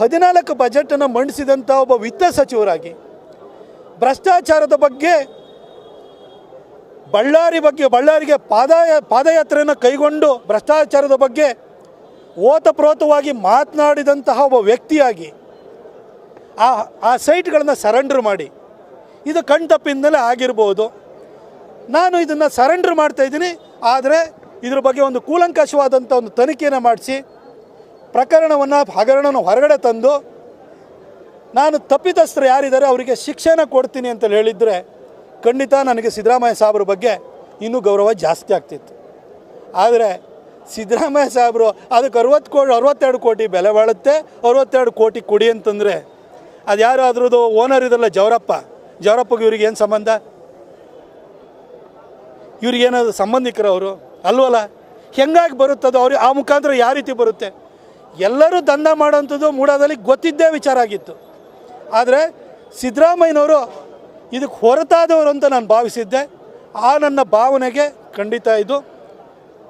ಹದಿನಾಲ್ಕು ಬಜೆಟನ್ನು ಮಂಡಿಸಿದಂಥ ಒಬ್ಬ ವಿತ್ತ ಸಚಿವರಾಗಿ, ಭ್ರಷ್ಟಾಚಾರದ ಬಗ್ಗೆ, ಬಳ್ಳಾರಿ ಬಗ್ಗೆ, ಬಳ್ಳಾರಿಗೆ ಪಾದಯ, ಪಾದಯಾತ್ರೆಯನ್ನು ಕೈಗೊಂಡು ಭ್ರಷ್ಟಾಚಾರದ ಬಗ್ಗೆ ಓತಪ್ರೋತವಾಗಿ ಮಾತನಾಡಿದಂತಹ ಒಬ್ಬ ವ್ಯಕ್ತಿಯಾಗಿ ಆ ಆ ಸೈಟ್ಗಳನ್ನು ಸರೆಂಡರ್ ಮಾಡಿ. ಇದು ಕಣ್ತಪ್ಪಿಂದಲೇ ಆಗಿರ್ಬೋದು. ನಾನು ಇದನ್ನು ಸರೆಂಡರ್ ಮಾಡ್ತಾ ಇದ್ದೀನಿ, ಆದರೆ ಇದ್ರ ಬಗ್ಗೆ ಒಂದು ಕೂಲಂಕಷವಾದಂಥ ಒಂದು ತನಿಖೆಯನ್ನು ಮಾಡಿಸಿ ಪ್ರಕರಣವನ್ನು ಹಗರಣವನ್ನು ಹೊರಗಡೆ ತಂದು, ನಾನು ತಪ್ಪಿತಸ್ಥರು ಯಾರಿದ್ದಾರೆ ಅವರಿಗೆ ಶಿಕ್ಷೆನ ಕೊಡ್ತೀನಿ ಅಂತ ಹೇಳಿದರೆ, ಖಂಡಿತ ನನಗೆ ಸಿದ್ದರಾಮಯ್ಯ ಸಾಹೇಬ್ರ ಬಗ್ಗೆ ಇನ್ನೂ ಗೌರವ ಜಾಸ್ತಿ ಆಗ್ತಿತ್ತು. ಆದರೆ ಸಿದ್ದರಾಮಯ್ಯ ಸಾಹೇಬರು ಅದಕ್ಕೆ ಅರವತ್ತು ಕೋಟಿ ಅರವತ್ತೆರಡು ಕೋಟಿ ಬೆಲೆ ಬಾಳುತ್ತೆ, ಅರವತ್ತೆರಡು ಕೋಟಿ ಕೊಡಿ ಅಂತಂದರೆ ಅದು ಯಾರು ಅದ್ರದ್ದು ಓನರ್ ಇದಲ್ಲ ಜವರಪ್ಪ, ಜವರಪ್ಪಗೆ ಇವ್ರಿಗೆ ಏನು ಸಂಬಂಧ? ಇವ್ರಿಗೇನಾದ್ರು ಸಂಬಂಧಿಕರು ಅವರು? ಅಲ್ವಲ್ಲ? ಹೆಂಗಾಗಿ ಬರುತ್ತದೋ ಅವ್ರಿಗೆ, ಆ ಮುಖಾಂತರ ಯಾವ ರೀತಿ ಬರುತ್ತೆ? ಎಲ್ಲರೂ ದಂಧ ಮಾಡೋಂಥದ್ದು ಮೂಡಾದಲ್ಲಿ ಗೊತ್ತಿದ್ದೇ ವಿಚಾರ ಆಗಿತ್ತು. ಆದರೆ ಸಿದ್ದರಾಮಯ್ಯನವರು ಇದಕ್ಕೆ ಹೊರತಾದವರು ಅಂತ ನಾನು ಭಾವಿಸಿದ್ದೆ. ಆ ನನ್ನ ಭಾವನೆಗೆ ಖಂಡಿತ ಇದು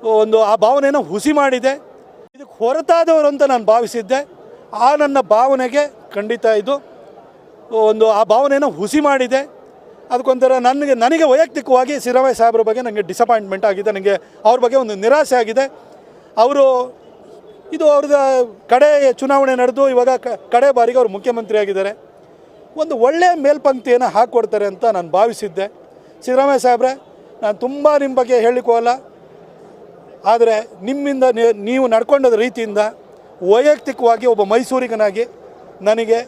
ಒಂದು ಆ ಭಾವನೆಯನ್ನು ಹುಸಿ ಮಾಡಿದೆ. ಇದಕ್ಕೆ ಹೊರತಾದವರು ಅಂತ ನಾನು ಭಾವಿಸಿದ್ದೆ. ಆ ನನ್ನ ಭಾವನೆಗೆ ಖಂಡಿತ ಇದು ಒಂದು ಆ ಭಾವನೆಯನ್ನು ಹುಸಿ ಮಾಡಿದೆ. ಅದಕ್ಕೊಂಥರ ನನಗೆ ನನಗೆ ವೈಯಕ್ತಿಕವಾಗಿ ಸಿದ್ದರಾಮಯ್ಯ ಸಾಹೇಬ್ರ ಬಗ್ಗೆ ನನಗೆ ಡಿಸಪಾಯಿಂಟ್ಮೆಂಟ್ ಆಗಿದೆ. ನನಗೆ ಅವ್ರ ಬಗ್ಗೆ ಒಂದು ನಿರಾಸೆ ಆಗಿದೆ. ಅವರು ಇದು ಅವ್ರದ್ದು ಕಡೆ ಚುನಾವಣೆ ನಡೆದು ಇವಾಗ ಕಡೆ ಬಾರಿಗೆ ಅವರು ಮುಖ್ಯಮಂತ್ರಿ ಆಗಿದ್ದಾರೆ. ಒಂದು ಒಳ್ಳೆಯ ಮೇಲ್ಪಂಕ್ತಿಯನ್ನು ಹಾಕ್ಕೊಡ್ತಾರೆ ಅಂತ ನಾನು ಭಾವಿಸಿದ್ದೆ. ಸಿದ್ದರಾಮಯ್ಯ ಸಾಹೇಬ್ರೆ, ನಾನು ತುಂಬ ನಿಮ್ಮ ಬಗ್ಗೆ ಹೇಳಿಕೋಲ್ಲ ಆದರೆ ನಿಮ್ಮಿಂದ ನೀವು ನಡ್ಕೊಂಡದ ರೀತಿಯಿಂದ ವೈಯಕ್ತಿಕವಾಗಿ ಒಬ್ಬ ಮೈಸೂರಿಗನಾಗಿ ನನಗೆ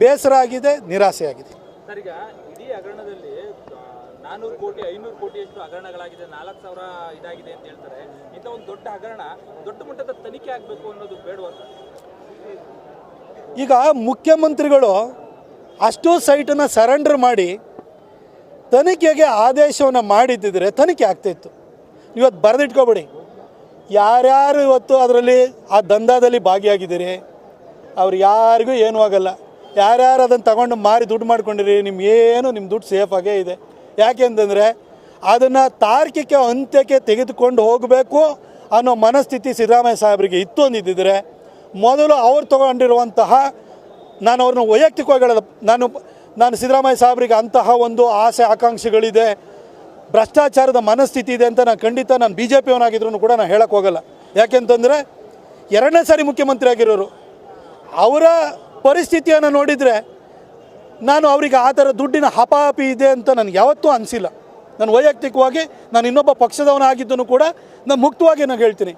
ಬೇಸರ ಆಗಿದೆ, ನಿರಾಸೆ ಆಗಿದೆ ಸರ್ ಈಗ ಇಡೀ ಹಗರಣದಲ್ಲಿ ನಾನೂರು ಕೋಟಿ, ಐನೂರು ಕೋಟಿಯಷ್ಟು ಹಗರಣಗಳಾಗಿದೆ, ನಾಲ್ಕು ಸಾವಿರ ಇದಾಗಿದೆ ಅಂತ ಹೇಳ್ತಾರೆ. ಇಂಥ ಒಂದು ದೊಡ್ಡ ಹಗರಣ ದೊಡ್ಡ ಮಟ್ಟದ ತನಿಖೆ ಆಗಬೇಕು ಅನ್ನೋದು ಬೇಡವಾ ಸರ್? ಈಗ ಮುಖ್ಯಮಂತ್ರಿಗಳು ಅಷ್ಟು ಸೈಟನ್ನು ಸರೆಂಡರ್ ಮಾಡಿ ತನಿಖೆಗೆ ಆದೇಶವನ್ನು ಮಾಡಿದ್ದಿದ್ರೆ ತನಿಖೆ ಆಗ್ತಾಯಿತ್ತು ಇವತ್ತು ಬರೆದಿಟ್ಕೊಬೇಡಿ. ಯಾರ್ಯಾರು ಇವತ್ತು ಅದರಲ್ಲಿ ಆ ದಂಧದಲ್ಲಿ ಭಾಗಿಯಾಗಿದ್ದೀರಿ, ಅವ್ರು ಯಾರಿಗೂ ಏನೂ ಆಗಲ್ಲ. ಯಾರ್ಯಾರು ಅದನ್ನು ತಗೊಂಡು ಮಾರಿ ದುಡ್ಡು ಮಾಡ್ಕೊಂಡಿರಿ, ನಿಮ್ಗೇನು ನಿಮ್ಮ ದುಡ್ಡು ಸೇಫಾಗೇ ಇದೆ. ಯಾಕೆಂತಂದರೆ ಅದನ್ನು ತಾರ್ಕಿಕ ಅಂತ್ಯಕ್ಕೆ ತೆಗೆದುಕೊಂಡು ಹೋಗಬೇಕು ಅನ್ನೋ ಮನಸ್ಥಿತಿ ಸಿದ್ದರಾಮಯ್ಯ ಸಾಹೇಬರಿಗೆ ಇತ್ತು ಅಂದಿದ್ದರೆ ಮೊದಲು ಅವ್ರು ತಗೊಂಡಿರುವಂತಹ ನಾನು ಅವ್ರನ್ನ ವೈಯಕ್ತಿಕವಾಗಿ ಹೇಳೋದು, ನಾನು ನಾನು ಸಿದ್ದರಾಮಯ್ಯ ಸಾಹೇಬರಿಗೆ ಅಂತಹ ಒಂದು ಆಸೆ, ಆಕಾಂಕ್ಷೆಗಳಿದೆ, ಭ್ರಷ್ಟಾಚಾರದ ಮನಸ್ಥಿತಿ ಇದೆ ಅಂತ ನಾನು ಖಂಡಿತ ನಾನು ಬಿ ಜೆ ಪಿಯವನಾಗಿದ್ರು ಕೂಡ ನಾನು ಹೇಳಕ್ಕೆ ಹೋಗಲ್ಲ. ಯಾಕೆಂತಂದರೆ ಎರಡನೇ ಸಾರಿ ಮುಖ್ಯಮಂತ್ರಿ ಆಗಿರೋರು, ಅವರ ಪರಿಸ್ಥಿತಿಯನ್ನು ನೋಡಿದರೆ ನಾನು ಅವರಿಗೆ ಆ ಥರ ದುಡ್ಡಿನ ಹಪಾಹಪಿ ಇದೆ ಅಂತ ನನಗೆ ಯಾವತ್ತೂ ಅನಿಸಿಲ್ಲ. ನಾನು ವೈಯಕ್ತಿಕವಾಗಿ ನಾನು ಇನ್ನೊಬ್ಬ ಪಕ್ಷದವನಾಗಿದ್ದನು ಕೂಡ ನಾನು ಮುಕ್ತವಾಗಿ ನಾನು ಹೇಳ್ತೀನಿ.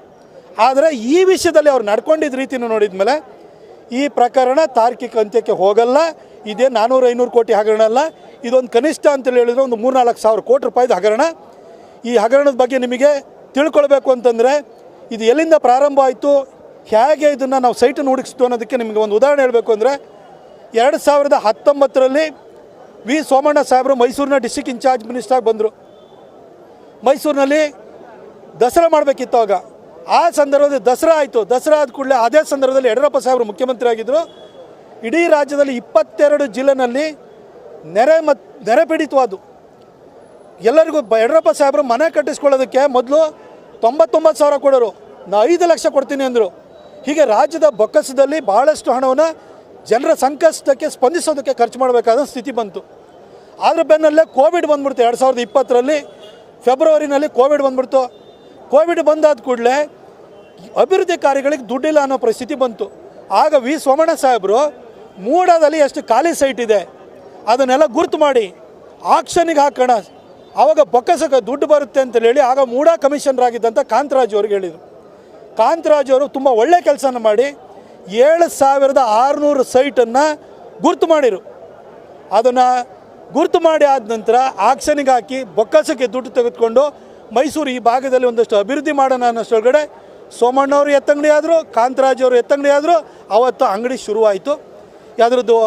ಆದರೆ ಈ ವಿಷಯದಲ್ಲಿ ಅವ್ರು ನಡ್ಕೊಂಡಿದ್ದ ರೀತಿನ ನೋಡಿದ ಮೇಲೆ ಈ ಪ್ರಕರಣ ತಾರ್ಕಿಕ ಅಂತ್ಯಕ್ಕೆ ಹೋಗಲ್ಲ. ಇದೇ ನಾನ್ನೂರು ಐನೂರು ಕೋಟಿ ಹಗರಣ ಅಲ್ಲ. ಇದೊಂದು ಕನಿಷ್ಠ ಅಂತೇಳಿ ಹೇಳಿದ್ರೆ ಒಂದು ಮೂರ್ನಾಲ್ಕು ಸಾವಿರ ಕೋಟಿ ರೂಪಾಯಿದು ಹಗರಣ. ಈ ಹಗರಣದ ಬಗ್ಗೆ ನಿಮಗೆ ತಿಳ್ಕೊಳ್ಬೇಕು ಅಂತಂದರೆ ಇದು ಎಲ್ಲಿಂದ ಪ್ರಾರಂಭ ಆಯಿತು? ಹೇಗೆ ಇದನ್ನು ನಾವು ಸೈಟನ್ನು ಹುಡುಕಿಸ್ತು ಅನ್ನೋದಕ್ಕೆ ನಿಮಗೆ ಒಂದು ಉದಾಹರಣೆ ಹೇಳಬೇಕು ಅಂದರೆ ಎರಡು ಸಾವಿರದ ಹತ್ತೊಂಬತ್ತರಲ್ಲಿ ವಿ. ಸೋಮಣ್ಣ ಸಾಹೇಬರು ಮೈಸೂರಿನ ಡಿಸ್ಟಿಕ್ ಇನ್ಚಾರ್ಜ್ ಮಿನಿಸ್ಟ್ರಾಗಿ ಬಂದರು. ಮೈಸೂರಿನಲ್ಲಿ ದಸರಾ ಮಾಡಬೇಕಿತ್ತು ಆಗ. ಆ ಸಂದರ್ಭದಲ್ಲಿ ದಸರಾ ಆಯಿತು. ದಸರಾ ಆದ ಕೂಡಲೇ ಅದೇ ಸಂದರ್ಭದಲ್ಲಿ ಯಡಿಯೂರಪ್ಪ ಸಾಹೇಬರು ಮುಖ್ಯಮಂತ್ರಿ ಆಗಿದ್ದರು ಇಡೀ ರಾಜ್ಯದಲ್ಲಿ ಇಪ್ಪತ್ತೆರಡು ಜಿಲ್ಲೆನಲ್ಲಿ ನೆರೆ ಮತ್ತು ನೆರೆ ಪೀಡಿತವಾದು ಎಲ್ಲರಿಗೂ ಯಡಿಯೂರಪ್ಪ ಸಾಹೇಬರು ಮನೆ ಕಟ್ಟಿಸ್ಕೊಳ್ಳೋದಕ್ಕೆ ಮೊದಲು ತೊಂಬತ್ತೊಂಬತ್ತು ಸಾವಿರ ಕೊಡೋರು. ನಾ ಐದು ಲಕ್ಷ ಕೊಡ್ತೀನಿ ಅಂದರು. ಹೀಗೆ ರಾಜ್ಯದ ಬೊಕ್ಕಸದಲ್ಲಿ ಭಾಳಷ್ಟು ಹಣವನ್ನು ಜನರ ಸಂಕಷ್ಟಕ್ಕೆ ಸ್ಪಂದಿಸೋದಕ್ಕೆ ಖರ್ಚು ಮಾಡಬೇಕಾದ ಸ್ಥಿತಿ ಬಂತು. ಅದ್ರ ಬೆನ್ನಲ್ಲೇ ಕೋವಿಡ್ ಬಂದ್ಬಿಡ್ತು. ಎರಡು ಸಾವಿರದ ಇಪ್ಪತ್ತರಲ್ಲಿ ಫೆಬ್ರವರಿನಲ್ಲಿ ಕೋವಿಡ್ ಬಂದ್ಬಿಡ್ತು. ಕೋವಿಡ್ ಬಂದಾದ ಕೂಡಲೇ ಅಭಿವೃದ್ಧಿ ಕಾರ್ಯಗಳಿಗೆ ದುಡ್ಡಿಲ್ಲ ಅನ್ನೋ ಪರಿಸ್ಥಿತಿ ಬಂತು. ಆಗ ವಿ ಸೋಮಣ್ಣ ಸಾಹೇಬರು ಮೂಡಾದಲ್ಲಿ ಎಷ್ಟು ಖಾಲಿ ಸೈಟ್ ಇದೆ. ಅದನ್ನೆಲ್ಲ ಗುರುತು ಮಾಡಿ ಆಕ್ಷನಿಗೆ ಹಾಕೋಣ. ಆವಾಗ ಬೊಕ್ಕಸಕ ದುಡ್ಡು ಬರುತ್ತೆ ಅಂತ ಹೇಳಿ ಆಗ ಮೂಡಾ ಕಮಿಷನರ್ ಆಗಿದ್ದಂಥ ಕಾಂತರಾಜ್ ಅವ್ರಿಗೆ ಹೇಳಿದರು. ಕಾಂತರಾಜ್ ಅವರು ತುಂಬ ಒಳ್ಳೆ ಕೆಲಸನ ಮಾಡಿ ಏಳು ಸಾವಿರದ ಆರುನೂರು ಸೈಟನ್ನು ಗುರ್ತು ಮಾಡಿರು. ಅದನ್ನು ಗುರ್ತು ಮಾಡಿ ಆದ ನಂತರ ಆಕ್ಷನಿಗೆ ಹಾಕಿ ಬೊಕ್ಕಸಕ್ಕೆ ದುಡ್ಡು ತೆಗೆದುಕೊಂಡು ಮೈಸೂರು ಈ ಭಾಗದಲ್ಲಿ ಒಂದಷ್ಟು ಅಭಿವೃದ್ಧಿ ಮಾಡೋಣ ಅನ್ನೋಷ್ಟೊಳಗಡೆ ಸೋಮಣ್ಣವರು ಎತ್ತಂಗಡಿ ಆದರು, ಕಾಂತರಾಜ್ ಅವರು ಎತ್ತಂಗಡಿ ಆದರು, ಅವತ್ತು ಅಂಗಡಿ ಶುರುವಾಯಿತು. ಅದರದ್ದು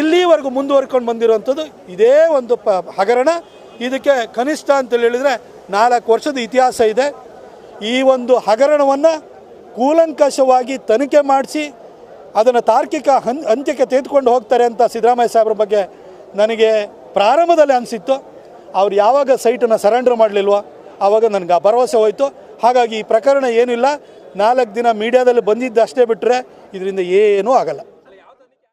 ಇಲ್ಲಿವರೆಗೂ ಮುಂದುವರ್ಕೊಂಡು ಬಂದಿರುವಂಥದ್ದು ಇದೇ ಒಂದು ಪ ಹಗರಣ. ಇದಕ್ಕೆ ಕನಿಷ್ಠ ಅಂತೇಳಿ ಹೇಳಿದರೆ ನಾಲ್ಕು ವರ್ಷದ ಇತಿಹಾಸ ಇದೆ. ಈ ಒಂದು ಹಗರಣವನ್ನು ಕೂಲಂಕಷವಾಗಿ ತನಿಖೆ ಮಾಡಿಸಿ ಅದನ್ನು ತಾರ್ಕಿಕ ಹನ್, ಅಂತ್ಯಕ್ಕೆ ತೆಗೆದುಕೊಂಡು ಹೋಗ್ತಾರೆ ಅಂತ ಸಿದ್ದರಾಮಯ್ಯ ಸಾಹೇಬ್ರ ಬಗ್ಗೆ ನನಗೆ ಪ್ರಾರಂಭದಲ್ಲಿ ಅನಿಸಿತ್ತು. ಅವ್ರು ಯಾವಾಗ ಸೈಟನ್ನು ಸರೆಂಡರ್ ಮಾಡಲಿಲ್ವೋ ಆವಾಗ ನನಗೆ ಆ ಭರವಸೆ ಹೋಯಿತು. ಹಾಗಾಗಿ ಈ ಪ್ರಕರಣ ಏನಿಲ್ಲ, ನಾಲ್ಕು ದಿನ ಮೀಡಿಯಾದಲ್ಲಿ ಬಂದಿದ್ದು ಅಷ್ಟೇ ಬಿಟ್ಟರೆ ಇದರಿಂದ ಏನೂ ಆಗಲ್ಲ.